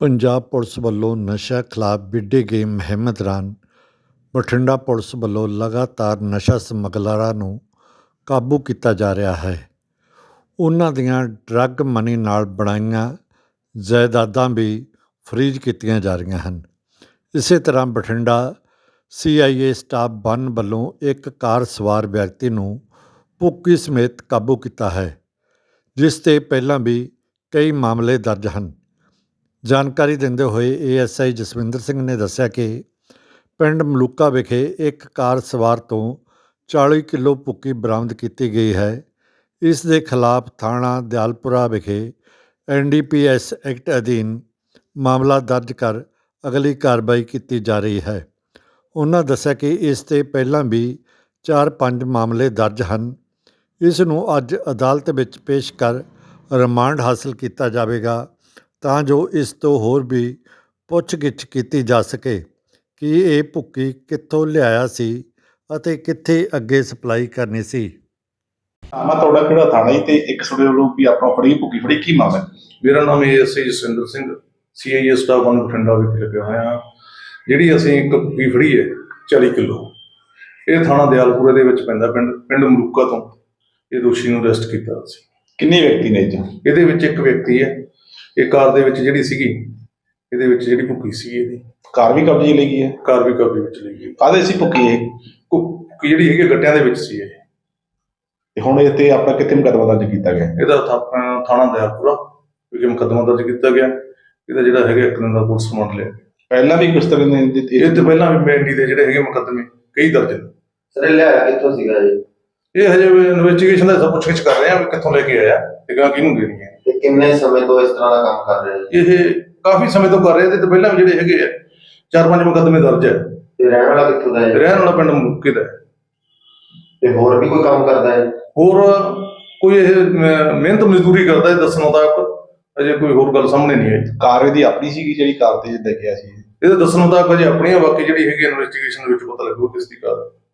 Punjab police ਵੱਲੋਂ ਨਸ਼ਾ ਖਿਲਾਫ ਵਿੱਢੀ ਗਈ ਮੁਹਿੰਮ ਦੌਰਾਨ ਬਠਿੰਡਾ ਪੁਲਿਸ ਵੱਲੋਂ ਲਗਾਤਾਰ ਨਸ਼ਾ ਸਮਗਲਰਾਂ ਨੂੰ ਕਾਬੂ ਕੀਤਾ ਜਾ ਰਿਹਾ ਹੈ। ਉਹਨਾਂ ਦੀਆਂ ਡਰੱਗ ਮਨੀ ਨਾਲ ਬਣਾਈਆਂ ਜਾਇਦਾਦਾਂ ਵੀ ਫਰੀਜ਼ ਕੀਤੀਆਂ ਜਾ ਰਹੀਆਂ ਹਨ। ਇਸੇ ਤਰ੍ਹਾਂ ਬਠਿੰਡਾ ਸੀਆਈਏ ਸਟਾਫ ਵਨ ਵੱਲੋਂ ਇੱਕ ਕਾਰ ਸਵਾਰ ਵਿਅਕਤੀ ਨੂੰ ਭੁੱਕੀ ਸਮੇਤ ਕਾਬੂ ਕੀਤਾ ਹੈ, ਜਿਸ ਤੇ ਪਹਿਲਾਂ ਵੀ ਕਈ ਮਾਮਲੇ ਦਰਜ ਹਨ। ਜਾਣਕਾਰੀ ਦਿੰਦੇ ਹੋਏ ਏਐਸਆਈ ਜਸਵਿੰਦਰ ਸਿੰਘ ਨੇ ਦੱਸਿਆ ਕਿ ਪਿੰਡ ਮਲੂਕਾ ਵਿਖੇ ਇੱਕ ਕਾਰ ਸਵਾਰ ਤੋਂ 40 ਕਿਲੋ ਭੁੱਕੀ ਬਰਾਮਦ ਕੀਤੀ ਗਈ ਹੈ। ਇਸ ਦੇ ਖਿਲਾਫ ਥਾਣਾ ਦਿਆਲਪੁਰਾ ਵਿਖੇ ਐਨਡੀਪੀਐਸ ਐਕਟ ਅਧੀਨ ਮਾਮਲਾ ਦਰਜ ਕਰ ਅਗਲੀ ਕਾਰਵਾਈ ਕੀਤੀ ਜਾ ਰਹੀ ਹੈ। ਉਹਨਾਂ ਦੱਸਿਆ ਕਿ ਇਸ ਤੇ ਪਹਿਲਾਂ ਵੀ 4-5 ਮਾਮਲੇ ਦਰਜ ਹਨ। ਇਸ ਨੂੰ ਅੱਜ ਅਦਾਲਤ ਵਿੱਚ ਪੇਸ਼ ਕਰ ਰਿਮਾਂਡ ਹਾਸਲ ਕੀਤਾ ਜਾਵੇਗਾ। ਤਾਂ ਜੋ ਇਸ ਤੋਂ ਹੋਰ ਵੀ ਪੁੱਛਗਿੱਛ ਕੀਤੀ ਜਾ ਸਕੇ ਕਿ ਇਹ ਭੁੱਕੀ ਕਿੱਥੋਂ ਲਿਆਇਆ ਸੀ ਅਤੇ ਕਿੱਥੇ ਅੱਗੇ ਸਪਲਾਈ ਕਰਨੀ ਸੀ। ਮੈਂ ਤੁਹਾਡਾ ਕਿਹੜਾ ਥਾਣਾ ਜੀ ਤੇ ਇੱਕ ਤੁਹਾਡੇ ਵੱਲੋਂ ਵੀ ਆਪਾਂ ਫੜੀ ਭੁੱਕੀ ਫੜੀ ਕੀ ਮਾਮਲਾ? ਹੈ? ਮੇਰਾ ਨਾਮ ASI Jaswinder Singh CIA staff one Bathinda ਵਿਖੇ ਲੱਗਿਆ ਹੋਇਆ। ਹਾਂ ਜਿਹੜੀ ਅਸੀਂ ਇੱਕ ਭੁੱਕੀ ਫੜੀ ਹੈ 40 ਕਿਲੋ। ਇਹ ਥਾਣਾ ਦਿਆਲਪੁਰੇ ਦੇ ਵਿੱਚ ਪੈਂਦਾ ਪਿੰਡ ਪਿੰਡ ਮਲੂਕਾ ਤੋਂ। ਇਹ ਦੋਸ਼ੀ ਨੂੰ ਅਰੈਸਟ ਕੀਤਾ ਸੀ। ਕਿੰਨੇ ਵਿਅਕਤੀ ਨੇ 'ਚ? ਇਹਦੇ ਵਿੱਚ ਇੱਕ ਵਿਅਕਤੀ ਹੈ ਇਹ ਕਾਰ ਦੇ ਵਿੱਚ ਜਿਹੜੀ ਸੀਗੀ ਇਹਦੇ ਵਿੱਚ ਜਿਹੜੀ ਭੁੱਕੀ ਸੀ ਇਹਦੀ। ਕਾਰ ਵੀ ਕਬਜ਼ੇ ਲਈ ਗਈ ਹੈ? ਕਾਰ ਵੀ ਕਬਜ਼ੇ ਵਿੱਚ ਲਈ ਗਈ। ਕਾਹਦੇ ਸੀ ਭੁੱਕੀ ਇਹ? ਭੁੱਕੀ ਜਿਹੜੀ ਹੈਗੀ ਗੱਟਿਆਂ ਦੇ ਵਿੱਚ ਸੀ ਇਹ। ਤੇ ਹੁਣ ਇਹ ਤੇ ਆਪਣਾ ਕਿੱਥੇ ਮੁਕੱਦਮਾ ਦਰਜ ਕੀਤਾ ਗਿਆ? ਇਹਦਾ ਥਾ- ਥਾਣਾ ਦਿਆਲਪੁਰਾ ਵਿਖੇ ਮੁਕੱਦਮਾ ਦਰਜ ਕੀਤਾ ਗਿਆ। ਇਹਦਾ ਜਿਹੜਾ ਹੈਗਾ ਇੱਕ ਦਿਨ ਦਾ ਪੁਲਿਸ ਰਿਮਾਂਡ ਲਿਆ। ਪਹਿਲਾਂ ਵੀ ਕਿਸ ਤਰ੍ਹਾਂ ਦੇ ਇਹ ਤੋਂ ਪਹਿਲਾਂ ਵੀ ਮੈਂਡੀ ਦੇ ਜਿਹੜੇ ਹੈਗੇ ਮੁਕੱਦਮੇ ਕਈ ਦਰਜ ਨੇ। ਸਰ ਇਹ ਲਿਆਇਆ ਕਿੱਥੋਂ ਸੀਗਾ ਜੀ? ਇਹ ਹਜੇ ਇਨਵੈਸਟੀਗੇਸ਼ਨ ਦਾ ਸਭ ਪੁੱਛਗਿੱਛ ਕਰ ਰਹੇ ਆ ਵੀ ਕਿੱਥੋਂ ਲੈ ਕੇ ਆਇਆ ਤੇ ਗਾਂ ਕਿਹਨੂੰ ਦੇਣੀ ਹੈ। ਤੇ ਕਿੰਨੇ ਸਮੇਂ ਤੋਂ ਇਸ ਤਰ੍ਹਾਂ ਦਾ ਕੰਮ ਕਰ ਰਹੇ ਜੀ ਇਹ ਕਾਫੀ ਸਮੇਂ ਤੋਂ ਕਰ ਰਹੇ ਤੇ ਪਹਿਲਾਂ ਵੀ ਜਿਹੜੇ ਹੈਗੇ ਆ ਚਾਰ ਪੰਜ ਮੁਕੱਦਮੇ ਦਰਜ ਹੈ ਤੇ ਰਹਿਣ ਵਾਲਾ ਕਿੱਥੋਂ ਦਾ ਹੈ? ਰਹਿਣ ਵਾਲਾ ਪਿੰਡ ਮੁੱਕੇ ਦਾ ਹੈ। ਤੇ ਹੋਰ ਵੀ ਕੋਈ ਕੰਮ ਕਰਦਾ ਹੈ? ਹੋਰ ਕੋਈ ਇਹ ਮਿਹਨਤ ਮਜ਼ਦੂਰੀ ਕਰਦਾ ਹੈ ਦੱਸਣ ਮੁਤਾਬਕ ਅਜੇ ਕੋਈ ਹੋਰ ਗੱਲ ਸਾਹਮਣੇ ਨਹੀਂ ਆਈ। ਕਾਰ ਇਹਦੀ ਆਪਣੀ ਸੀਗੀ ਜਿਹੜੀ ਕਾਰ ਤੇ ਜਿੱਦਾਂ ਗਿਆ ਸੀ? ਇਹਦੇ ਦੱਸਣ ਮੁਤਾਬਕ ਅਜੇ ਆਪਣੀ ਆ ਬਾਕੀ ਜਿਹੜੀ ਹੈਗੀ ਇਨਵੈਸਟੀਗੇਸ਼ਨ ਦੇ ਵਿੱਚ ਪਤਾ ਲੱਗੂ ਕਿਸ ਦੀ ਕਾਰ। ਹੈ।